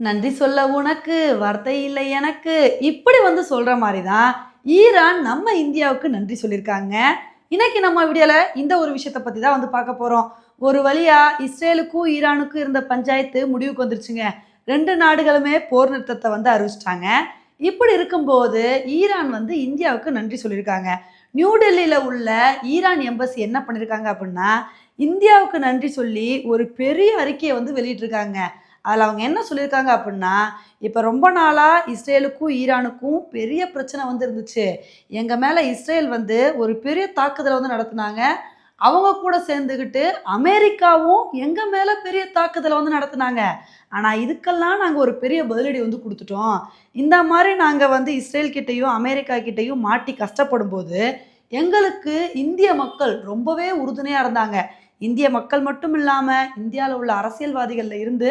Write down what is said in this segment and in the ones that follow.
நன்றி சொல்ல உனக்கு வார்த்தை இல்லை எனக்கு. இப்படி வந்து சொல்கிற மாதிரி தான் ஈரான் நம்ம இந்தியாவுக்கு நன்றி சொல்லியிருக்காங்க இன்னைக்கு நம்ம வீடியோவில் இந்த ஒரு விஷயத்தை பற்றி தான் வந்து பார்க்க போகிறோம் ஒரு வழியாக இஸ்ரேலுக்கும் ஈரானுக்கும் இருந்த பஞ்சாயத்து முடிவுக்கு வந்துருச்சுங்க. ரெண்டு நாடுகளுமே போர் நிறுத்தத்தை வந்து அறிவிச்சிட்டாங்க. இப்படி இருக்கும்போது ஈரான் வந்து இந்தியாவுக்கு நன்றி சொல்லியிருக்காங்க நியூ டெல்லியில் உள்ள ஈரான் எம்பசி என்ன பண்ணியிருக்காங்க அப்படின்னா இந்தியாவுக்கு நன்றி சொல்லி ஒரு பெரிய அறிக்கையை வந்து வெளியிட்டிருக்காங்க. அதில் அவங்க என்ன சொல்லியிருக்காங்க அப்படின்னா இப்போ ரொம்ப நாளாக இஸ்ரேலுக்கும் ஈரானுக்கும் பெரிய பிரச்சனை வந்து இருந்துச்சு எங்கள் மேலே இஸ்ரேல் வந்து ஒரு பெரிய தாக்குதலை வந்து நடத்துனாங்க. அவங்க கூட சேர்ந்துக்கிட்டு அமெரிக்காவும் எங்கள் மேலே பெரிய தாக்குதலை வந்து நடத்துனாங்க. ஆனால் இதுக்கெல்லாம் நாங்கள் ஒரு பெரிய பதிலடி வந்து கொடுத்துட்டோம். இந்த மாதிரி நாங்கள் வந்து இஸ்ரேல் கிட்டேயும் அமெரிக்கா கிட்டேயும் மாட்டி கஷ்டப்படும் போது எங்களுக்கு இந்திய மக்கள் ரொம்பவே உறுதுணையாக இருந்தாங்க. இந்திய மக்கள் மட்டும் இல்லாமல் இந்தியாவில் உள்ள அரசியல்வாதிகளில் இருந்து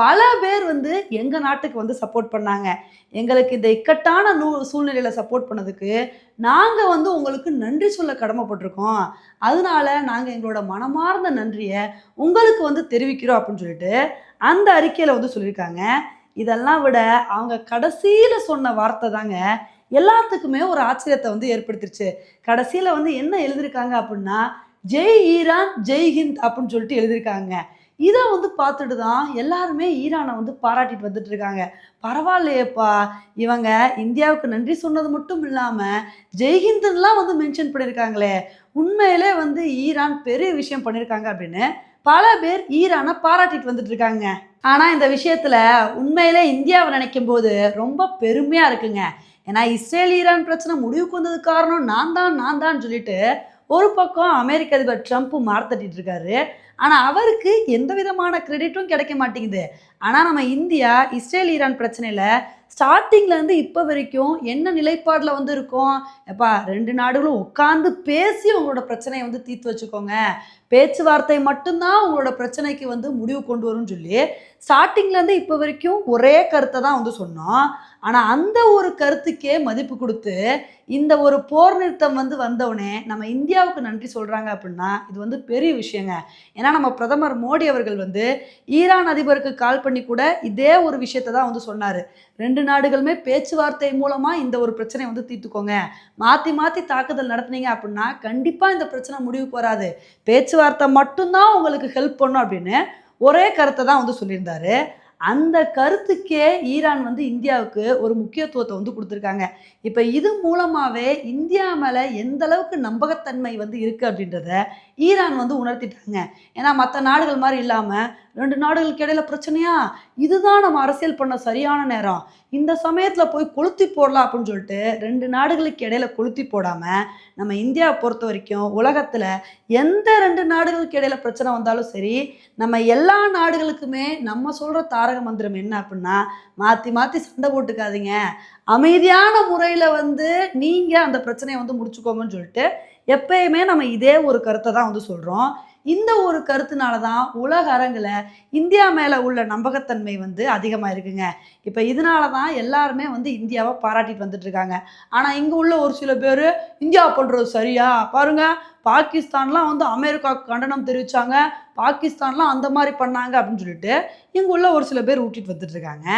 பல பேர் வந்து எங்கள் நாட்டுக்கு வந்து சப்போர்ட் பண்ணாங்க. எங்களுக்கு இந்த இக்கட்டான நூ சூழ்நிலையில் சப்போர்ட் பண்ணதுக்கு நாங்கள் வந்து உங்களுக்கு நன்றி சொல்ல கடமைப்பட்டிருக்கோம். அதனால நாங்கள் எங்களோட மனமார்ந்த நன்றியை உங்களுக்கு வந்து தெரிவிக்கிறோம் அப்படின்னு சொல்லிட்டு அந்த அறிக்கையில் வந்து சொல்லியிருக்காங்க. இதெல்லாம் விட அவங்க கடைசியில் சொன்ன வார்த்தை தாங்க எல்லாத்துக்குமே ஒரு ஆச்சரியத்தை வந்து ஏற்படுத்திருச்சு. கடைசியில் வந்து என்ன எழுதியிருக்காங்க அப்படின்னா ஜெய் ஈரான் ஜெய் ஹிந்த் அப்படின்னு சொல்லிட்டு எழுதியிருக்காங்க. இதை வந்து பார்த்துட்டு தான் எல்லாருமே ஈரானை வந்து பாராட்டிட்டு வந்துட்டு இருக்காங்க. பரவாயில்லையேப்பா இவங்க இந்தியாவுக்கு நன்றி சொன்னது மட்டும் இல்லாமல் ஜெய்ஹிந்துலாம் வந்து மென்ஷன் பண்ணியிருக்காங்களே. உண்மையிலே வந்து ஈரான் பெரிய விஷயம் பண்ணியிருக்காங்க அப்படின்னு பல பேர் ஈரானை பாராட்டிட்டு வந்துட்டு இருக்காங்க. ஆனால் இந்த விஷயத்தில் உண்மையிலே இந்தியாவை நினைக்கும் போது ரொம்ப பெருமையாக இருக்குங்க. ஏன்னா இஸ்ரேல் ஈரான் பிரச்சனை முடிவுக்கு வந்ததுக்கு காரணம் நான் தான் நான் தான் சொல்லிட்டு ஒரு பக்கம் அமெரிக்க அதிபர் ட்ரம்ப்பும் மார்த்தட்டிட்டு இருக்காரு. ஆனால் அவருக்கு எந்த விதமான கிரெடிட்டும் கிடைக்க மாட்டேங்குது. ஆனால் நம்ம இந்தியா இஸ்ரேல் ஈரான் பிரச்சனையில் ஸ்டார்டிங்லேருந்து இப்போ வரைக்கும் என்ன நிலைப்பாடில் வந்து இருக்கோம்? எப்பா ரெண்டு நாடுகளும் உட்காந்து பேசி உங்களோட பிரச்சனையை வந்து தீர்த்து வச்சுக்கோங்க. பேச்சுவார்த்தை மட்டும்தான் உங்களோட பிரச்சனைக்கு வந்து முடிவு கொண்டு வரும்னு சொல்லி ஸ்டார்டிங்லேருந்து இப்போ வரைக்கும் ஒரே கருத்தை தான் வந்து சொன்னோம். ஆனால் அந்த ஒரு கருத்துக்கே மதிப்பு கொடுத்து இந்த ஒரு போர் நிறுத்தம் வந்து வந்தவுடனே நம்ம இந்தியாவுக்கு நன்றி சொல்கிறாங்க அப்படின்னா இது வந்து பெரிய விஷயங்க. ஏன்னா ஏன்னா நம்ம பிரதமர் மோடி அவர்கள் வந்து ஈரான் அதிபருக்கு கால் பண்ணி கூட இதே ஒரு விஷயத்தை தான் வந்து சொன்னார். ரெண்டு நாடுகளுமே பேச்சுவார்த்தை மூலமாக இந்த ஒரு பிரச்சனையை வந்து தீர்த்துக்கோங்க. மாற்றி மாற்றி தாக்குதல் நடத்துனீங்க அப்படின்னா கண்டிப்பாக இந்த பிரச்சனை முடிவுக்கு வராது. பேச்சுவார்த்தை மட்டும்தான் உங்களுக்கு ஹெல்ப் பண்ணும் அப்படின்னு ஒரே கருத்தை தான் வந்து சொல்லியிருந்தாரு. அந்த கருத்துக்கே ஈரான் வந்து இந்தியாவுக்கு ஒரு முக்கியத்துவத்தை வந்து கொடுத்துருக்காங்க. இப்போ இது மூலமாகவே இந்தியா மேலே எந்த அளவுக்கு நம்பகத்தன்மை வந்து இருக்குது அப்படின்றத ஈரான் வந்து உணர்த்திட்டாங்க. ஏன்னா மற்ற நாடுகள் மாதிரி இல்லாமல் ரெண்டு நாடுகளுக்கு இடையில பிரச்சனையா? இதுதான் நம்ம அரசியல் பண்ண சரியான நேரம். இந்த சமயத்தில் போய் கொளுத்தி போடலாம் அப்படின்னு சொல்லிட்டு ரெண்டு நாடுகளுக்கு இடையில கொளுத்தி போடாமல் நம்ம இந்தியாவை பொறுத்த வரைக்கும் உலகத்தில் எந்த ரெண்டு நாடுகளுக்கு இடையில பிரச்சனை வந்தாலும் சரி நம்ம எல்லா நாடுகளுக்குமே நம்ம சொல்கிற தாரக மந்திரம் என்ன அப்படின்னா மாற்றி மாற்றி சண்டை போட்டுக்காதீங்க. அமைதியான முறையில் வந்து நீங்கள் அந்த பிரச்சனையை வந்து முடிச்சுக்கோங்கன்னு சொல்லிட்டு எப்பயுமே நம்ம இதே ஒரு கருத்தை தான் வந்து சொல்கிறோம் இந்த ஒரு கருத்துனால தான் உலக அரங்கில் இந்தியா மேலே உள்ள நம்பகத்தன்மை வந்து அதிகமாக இருக்குங்க. இப்போ இதனால தான் எல்லாருமே வந்து இந்தியாவை பாராட்டிட்டு வந்துட்டு இருக்காங்க ஆனால் இங்கே உள்ள ஒரு சில பேர் இந்தியா பண்ணுறது சரியா? பாருங்க பாகிஸ்தான்லாம் வந்து அமெரிக்காவுக்கு கண்டனம் தெரிவித்தாங்க பாகிஸ்தான்லாம் அந்த மாதிரி பண்ணாங்க. அப்படின்னு சொல்லிட்டு இங்கே உள்ள ஒரு சில பேர் ஊட்டிட்டு வந்துட்டு இருக்காங்க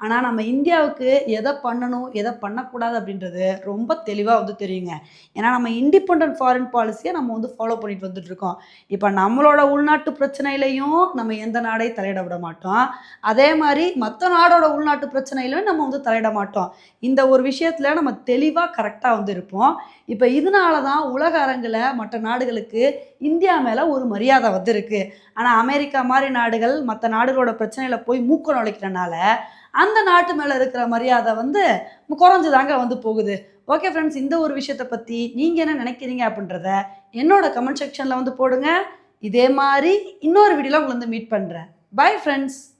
ஆனால் நம்ம இந்தியாவுக்கு எதை பண்ணணும் எதை பண்ணக்கூடாது அப்படின்றது ரொம்ப தெளிவாக வந்து தெரியுங்க. ஏன்னா நம்ம இண்டிபெண்ட் ஃபாரின் பாலிசியை நம்ம வந்து ஃபாலோ பண்ணிட்டு வந்துட்டுருக்கோம் இப்போ நம்மளோட உள்நாட்டு பிரச்சனையிலையும் நம்ம எந்த நாடையும் தலையிட விட மாட்டோம். அதே மாதிரி மற்ற நாடோட உள்நாட்டு பிரச்சனையிலையும் நம்ம வந்து தலையிட மாட்டோம். இந்த ஒரு விஷயத்தில் நம்ம தெளிவாக கரெக்டாக வந்து இருப்போம். இப்போ இதனால தான் உலக அரங்கில் மற்ற நாடுகளுக்கு இந்தியா மேலே ஒரு மரியாதை வந்து இருக்குது ஆனால் அமெரிக்கா மாதிரி நாடுகள் மற்ற நாடுகளோட பிரச்சனையில் போய் மூக்க நுழைக்கிறனால அந்த நாட்டு மேலே இருக்கிற மரியாதை வந்து குறைஞ்சுதாங்க வந்து போகுது. ஓகே ஃப்ரெண்ட்ஸ் இந்த ஒரு விஷயத்தை பற்றி நீங்கள் என்ன நினைக்கிறீங்க அப்படின்றத என்னோட கமெண்ட் செக்ஷனில் வந்து போடுங்க. இதே மாதிரி இன்னொரு வீடியோவில் உங்களை வந்து மீட் பண்ணுறேன் பை ஃப்ரெண்ட்ஸ்